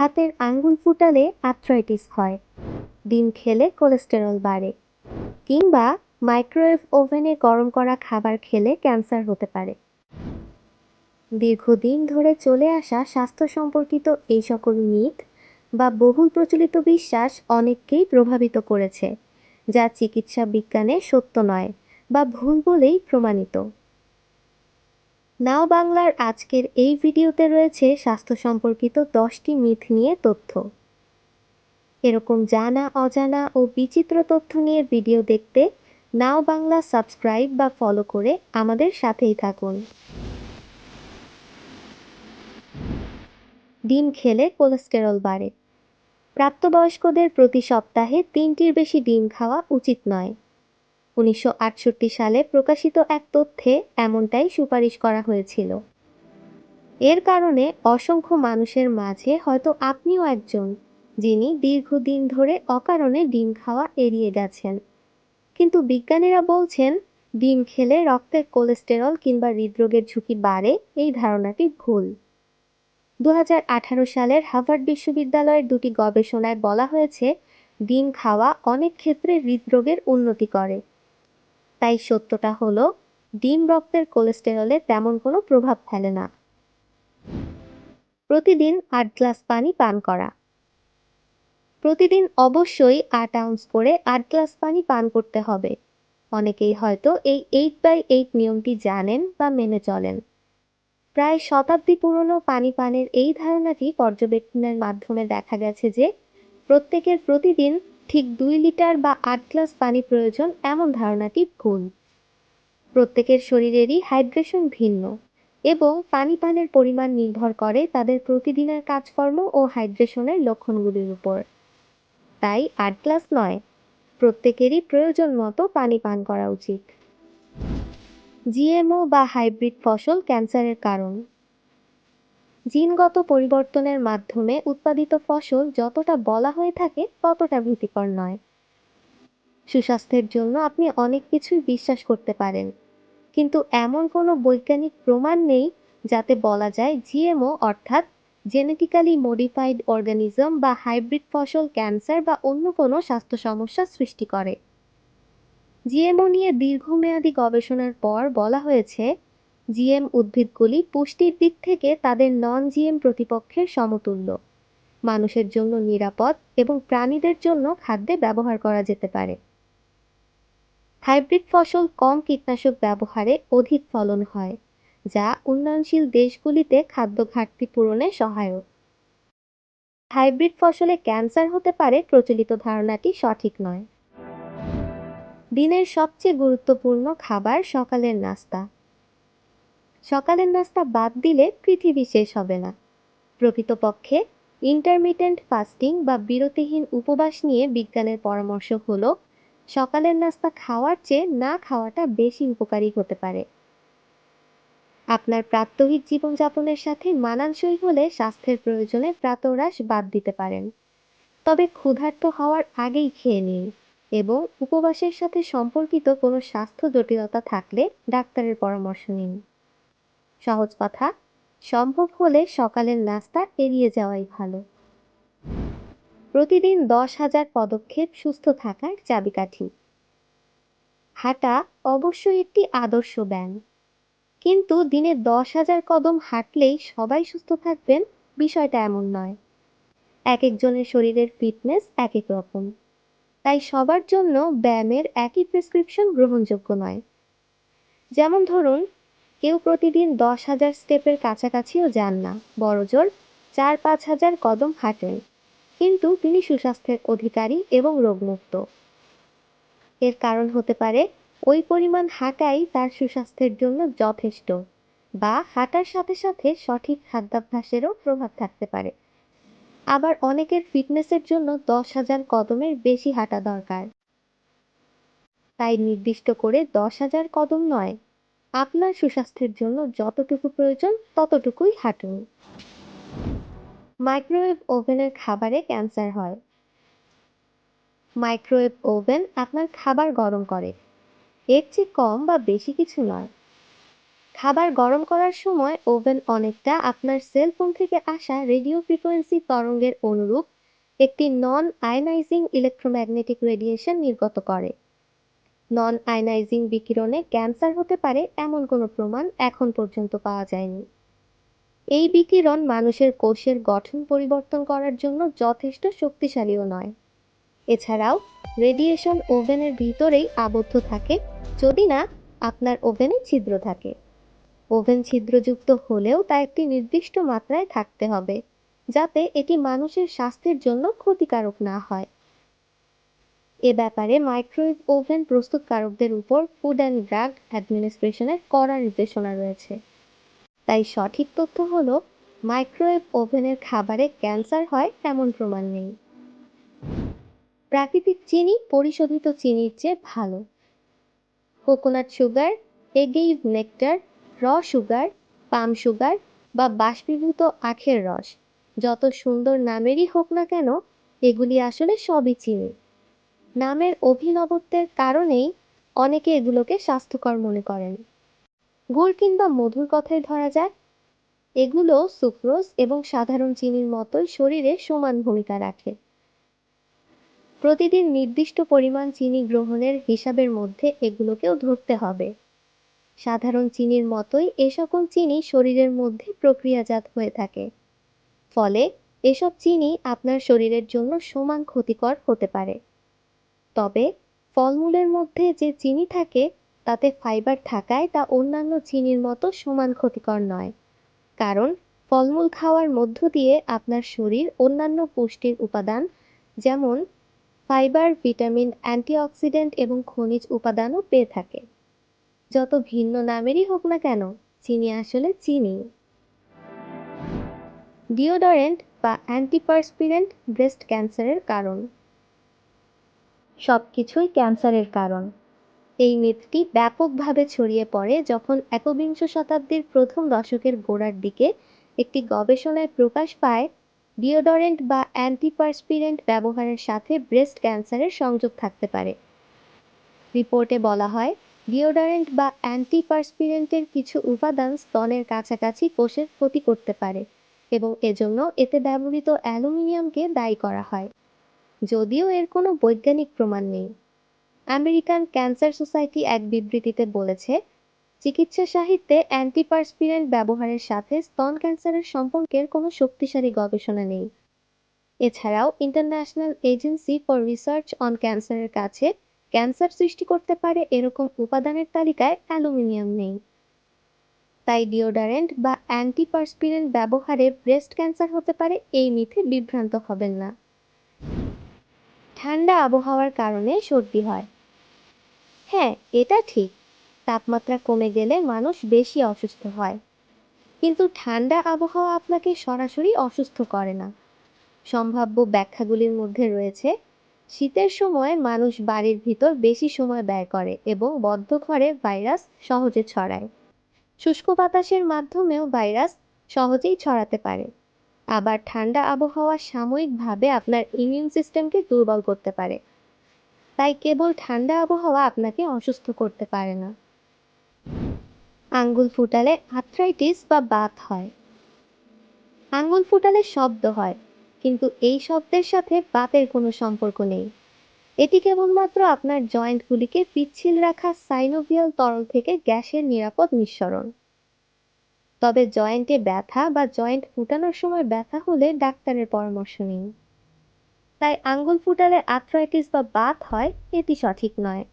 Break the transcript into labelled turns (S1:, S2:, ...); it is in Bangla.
S1: হাতের আঙ্গুল ফুটালে আর্থ্রাইটিস হয়। ডিম খেলে কোলেস্টেরল বাড়ে। কিংবা মাইক্রোওয়েভ ওভেনে গরম করা খাবার খেলে ক্যান্সার হতে পারে। দীর্ঘদিন ধরে চলে আসা স্বাস্থ্য সম্পর্কিত এই সকল মিথ বা বহুল প্রচলিত বিশ্বাস অনেককেই প্রভাবিত করেছে, যা চিকিৎসা বিজ্ঞানে সত্য নয় বা ভুল বলেই প্রমাণিত। নাও বাংলার আজকের এই ভিডিওতে রয়েছে স্বাস্থ্য সম্পর্কিত দশটি মিথ নিয়ে তথ্য। এরকম জানা, অজানা ও বিচিত্র তথ্য নিয়ে ভিডিও দেখতে নাও বাংলা সাবস্ক্রাইব বা ফলো করে আমাদের সাথেই থাকুন। ডিম খেলে কোলেস্টেরল বাড়ে। প্রাপ্তবয়স্কদের প্রতি সপ্তাহে তিনটির বেশি ডিম খাওয়া উচিত নয়। উনিশশো আটষট্টি সালে প্রকাশিত এক তথ্যে এমনটাই সুপারিশ করা হয়েছিল। এর কারণে অসংখ্য মানুষের মাঝে হয়তো আপনিও একজন, যিনি দীর্ঘদিন ধরে অকারণে ডিম খাওয়া এড়িয়ে গেছেন। কিন্তু বিজ্ঞানীরা বলছেন, ডিম খেলে রক্তের কোলেস্টেরল কিংবা হৃদরোগের ঝুঁকি বাড়ে, এই ধারণাটি ভুল। দু হাজার আঠারো সালের হার্ভার্ড বিশ্ববিদ্যালয়ের দুটি গবেষণায় বলা হয়েছে, ডিম খাওয়া অনেক ক্ষেত্রে হৃদরোগের উন্নতি করে। তাই সত্যটা হলো, ডিম রক্তের কোলেস্টেরলে তেমন কোনো প্রভাব ফেলে না। প্রতিদিন আট গ্লাস পানি পান করা। প্রতিদিন অবশ্যই আট আউন্স করে আট গ্লাস পানি পান করতে হবে। অনেকেই হয়তো এই এইট বাই এইট নিয়মটি জানেন বা মেনে চলেন। প্রায় শতাব্দী পুরনো পানি পানের এই ধারণাটি পর্যবেক্ষণের মাধ্যমে দেখা গেছে যে, প্রত্যেকের প্রতিদিন ঠিক দুই লিটার বা আট গ্লাস পানি প্রয়োজন এমন ধারণাটি ভুল প্রত্যেকের শরীরেরই হাইড্রেশন ভিন্ন এবং পানি পানের পরিমাণ নির্ভর করে তাদের প্রতিদিনের কাজকর্ম ও হাইড্রেশনের লক্ষণগুলির উপর। তাই আট গ্লাস নয়, প্রত্যেকেরই প্রয়োজন মতো পানি পান করা উচিত। জিএমও বা হাইব্রিড ফসল ক্যান্সারের কারণ। জিনগত পরিবর্তনের মাধ্যমে উৎপাদিত ফসল যতটা বলা হয়ে থাকে ততটা ভীতিকর নয়। সুস্বাস্থ্যের জন্য আপনি অনেক কিছুই বিশ্বাস করতে পারেন। কিন্তু এমন কোনো বৈজ্ঞানিক প্রমাণ নেই যাতে বলা যায় জিএমও অর্থাৎ জেনেটিক্যালি মডিফাইড অর্গানিজম বা হাইব্রিড ফসল ক্যান্সার বা অন্য কোনো স্বাস্থ্য সমস্যা সৃষ্টি করে। জিএমও নিয়ে দীর্ঘমেয়াদী গবেষণার পর বলা হয়েছে জিএম উদ্ভিদগুলি পুষ্টির দিক থেকে তাদের নন জিএম প্রতিপক্ষের সমতুল্য। মানুষের জন্য নিরাপদ এবং প্রাণীদের জন্য খাদ্যে ব্যবহার করা যেতে পারে। হাইব্রিড ফসল কম কীটনাশক ব্যবহারে অধিক ফলন হয়, যা উন্নয়নশীল দেশগুলিতে খাদ্য ঘাটতি পূরণে সহায়ক। হাইব্রিড ফসলে ক্যান্সার হতে পারে প্রচলিত ধারণাটি সঠিক নয়। দিনের সবচেয়ে গুরুত্বপূর্ণ খাবার সকালের নাস্তা। সকালের নাস্তা বাদ দিলে পৃথিবী শেষ হবে না। প্রকৃতপক্ষে ইন্টারমিটেন্ট ফাস্টিং বা বিরতিহীন উপবাস নিয়ে বিজ্ঞানের পরামর্শ হলো, সকালের নাস্তা খাওয়ার চেয়ে না খাওয়াটা বেশি উপকারী হতে পারে। আপনার প্রাত্যহিক জীবনযাপনের সাথে মানানসই হলে স্বাস্থ্যের প্রয়োজনে প্রাতরাশ বাদ দিতে পারেন। তবে ক্ষুধার্ত হওয়ার আগেই খেয়ে নিন এবং উপবাসের সাথে সম্পর্কিত কোনো স্বাস্থ্য জটিলতা থাকলে ডাক্তারের পরামর্শ নিন। সহজ কথা। সম্ভব হলে সকালের নাস্তা এড়িয়ে যাওয়াই ভালো। প্রতিদিন দশ হাজার পদক্ষেপ সুস্থ থাকার চাবিকাঠি। হাঁটা অবশ্যই একটি আদর্শ ব্যায়াম। কিন্তু দিনে দশ হাজার কদম হাঁটলেই সবাই সুস্থ থাকবেন বিষয়টা এমন নয়। এক একজনের শরীরের ফিটনেস এক এক রকম। তাই সবার জন্য ব্যায়ামের একই প্রেসক্রিপশন গ্রহণযোগ্য নয়। যেমন ধরুন কেউ প্রতিদিন দশ হাজার স্টেপের কাছাকাছিও যান না বড়জোর চার পাঁচ হাজার কদম হাঁটেন। কিন্তু তিনি সুস্বাস্থ্যের অধিকারী এবং রোগমুক্ত। এর কারণ হতে পারে ওই পরিমাণ হাঁটাই তার সুস্বাস্থ্যের জন্য যথেষ্ট বা হাঁটার সাথে সাথে সঠিক খাদ্যাভ্যাসেরও প্রভাব থাকতে পারে। আবার অনেকের ফিটনেসের জন্য দশ হাজার কদমের বেশি হাঁটা দরকার। তাই নির্দিষ্ট করে দশ হাজার কদম নয় আপনার সুস্বাস্থ্যের জন্য যতটুকু প্রয়োজন, ততটুকুই হাঁটুন। মাইক্রোওয়েভ ওভেনের খাবারে ক্যান্সার হয়। মাইক্রোওয়েভ ওভেন আপনার খাবার গরম করে। এর চেয়ে কম বা বেশি কিছু নয়। খাবার গরম করার সময় ওভেন অনেকটা আপনার সেলফোন থেকে আসা রেডিও ফ্রিকোয়েন্সি তরঙ্গের অনুরূপ একটি নন আয়নাইজিং ইলেকট্রোম্যাগনেটিক রেডিয়েশন নির্গত করে। নন আয়নাইজিং বিকিরণে ক্যান্সার হতে পারে এমন কোনো প্রমাণ এখন পর্যন্ত পাওয়া যায়নি। এই বিকিরণ মানুষের কোষের গঠন পরিবর্তন করার জন্য যথেষ্ট শক্তিশালীও নয়। এছাড়াও রেডিয়েশন ওভেনের ভিতরেই আবদ্ধ থাকে যদি না আপনার ওভেনে ছিদ্র থাকে। ওভেন ছিদ্রযুক্ত হলেও তা একটি নির্দিষ্ট মাত্রায় থাকতে হবে, যাতে এটি মানুষের স্বাস্থ্যের জন্য ক্ষতিকারক না হয়। এ ব্যাপারে মাইক্রোওয়েভ ওভেন প্রস্তুতকারকদের উপর ফুড অ্যান্ড ড্রাগ অ্যাডমিনিস্ট্রেশনের কড়া নির্দেশনা রয়েছে। তাই সঠিক তথ্য হলো মাইক্রোওয়েভ ওভেনের খাবারে ক্যান্সার হয় তেমন প্রমাণ নেই। প্রাকৃতিক চিনি, পরিশোধিত চিনির চেয়ে ভালো। কোকোনাট সুগার এগেইভ নেকটার র সুগার পাম সুগার বা বাষ্পীভূত আখের রস। যত সুন্দর নামেরই হোক না কেন, এগুলি আসলে সবই চিনি। নামের অভিনবত্বের কারণেই অনেকে এগুলোকে স্বাস্থ্যকর মনে করেন। গুড় কিংবা মধুর কথাই ধরা যাক, এগুলো সুক্রোজ এবং সাধারণ চিনির মতোই শরীরে সমান ভূমিকা রাখে। প্রতিদিন নির্দিষ্ট পরিমাণ চিনি গ্রহণের হিসাবের মধ্যে এগুলোকেও ধরতে হবে। সাধারণ চিনির মতোই এ সকল চিনি শরীরের মধ্যে প্রক্রিয়াজাত হয়ে থাকে। ফলে এসব চিনি আপনার শরীরের জন্য সমান ক্ষতিকর হতে পারে। তবে ফলমূলের মধ্যে যে চিনি থাকে, তাতে ফাইবার থাকায় তা অন্যান্য চিনির মতো সমান ক্ষতিকর নয়। কারণ ফলমূল খাওয়ার মধ্য দিয়ে আপনার শরীর অন্যান্য পুষ্টির উপাদান, যেমন ফাইবার ভিটামিন অ্যান্টিঅক্সিডেন্ট এবং খনিজ উপাদানও পেয়ে থাকে। যত ভিন্ন নামেরই হোক না কেন, চিনি আসলে চিনি। ডিওডোরেন্ট বা অ্যান্টিপারস্পিরেন্ট ব্রেস্ট ক্যান্সারের কারণ। সব কিছুই ক্যান্সারের কারণ। এই মিথটি ব্যাপকভাবে ছড়িয়ে পড়ে যখন একবিংশ শতাব্দীর প্রথম দশকের গোড়ার দিকে একটি গবেষণায় প্রকাশ পায়, ডিওডরেন্ট বা অ্যান্টিপারস্পিরেন্ট ব্যবহারের সাথে ব্রেস্ট ক্যান্সারের সংযোগ থাকতে পারে। রিপোর্টে বলা হয়, ডিওডরেন্ট বা অ্যান্টিপারস্পিরেন্টের কিছু উপাদান স্তনের কাছাকাছি কোষের ক্ষতি করতে পারে এবং এজন্য এতে ব্যবহৃত অ্যালুমিনিয়ামকে দায়ী করা হয়। যদিও এর কোনো বৈজ্ঞানিক প্রমাণ নেই। আমেরিকান ক্যান্সার সোসাইটি এক বিবৃতিতে বলেছে, চিকিৎসা সাহিত্যে অ্যান্টিপারস্পিরেন্ট ব্যবহারের সাথে স্তন ক্যান্সারের সম্পর্কের কোনো শক্তিশালী গবেষণা নেই। এছাড়াও international agency for research on ক্যান্সারের কাছে ক্যান্সার সৃষ্টি করতে পারে এরকম উপাদানের তালিকায় অ্যালুমিনিয়াম নেই। তাই ডিওডারেন্ট বা অ্যান্টিপারস্পিরেন্ট ব্যবহারে ব্রেস্ট ক্যান্সার হতে পারে, এই মিথে বিভ্রান্ত হবেন না। ঠান্ডা আবহাওয়ার কারণে সর্দি হয়। হ্যাঁ এটা ঠিক। তাপমাত্রা কমে গেলে মানুষ বেশি অসুস্থ হয়। কিন্তু ঠান্ডা আবহাওয়া আপনাকে সরাসরি অসুস্থ করে না। সম্ভাব্য ব্যাখ্যাগুলির মধ্যে রয়েছে, শীতের সময় মানুষ বাড়ির ভিতর বেশি সময় ব্যয় করে এবং বদ্ধ ঘরে ভাইরাস সহজে ছড়ায়। শুষ্ক বাতাসের মাধ্যমেও ভাইরাস সহজেই ছড়াতে পারে। আবার ঠান্ডা আবহাওয়া সাময়িকভাবে আপনার ইমিউন সিস্টেমকে দুর্বল করতে পারে। তাই কেবল ঠান্ডা আবহাওয়া আপনাকে অসুস্থ করতে পারে না। আঙ্গুল ফুটালে আর্থ্রাইটিস বা বাত হয়। আঙ্গুল ফুটালে শব্দ হয়, কিন্তু এই শব্দের সাথে বাতের কোনো সম্পর্ক নেই। এটি কেবলমাত্র আপনার জয়েন্টগুলিকে পিচ্ছিল রাখা সাইনোভিয়াল তরল থেকে গ্যাসের নিরাপদ নিঃসরণ। তবে জয়েন্টে ব্যথা বা জয়েন্ট ফুটানোর সময় ব্যথা হলে ডাক্তারের পরামর্শ নিন। তাই আঙ্গুল ফুটালে আর্থ্রাইটিস বা বাত হয়, এটি সঠিক নয়।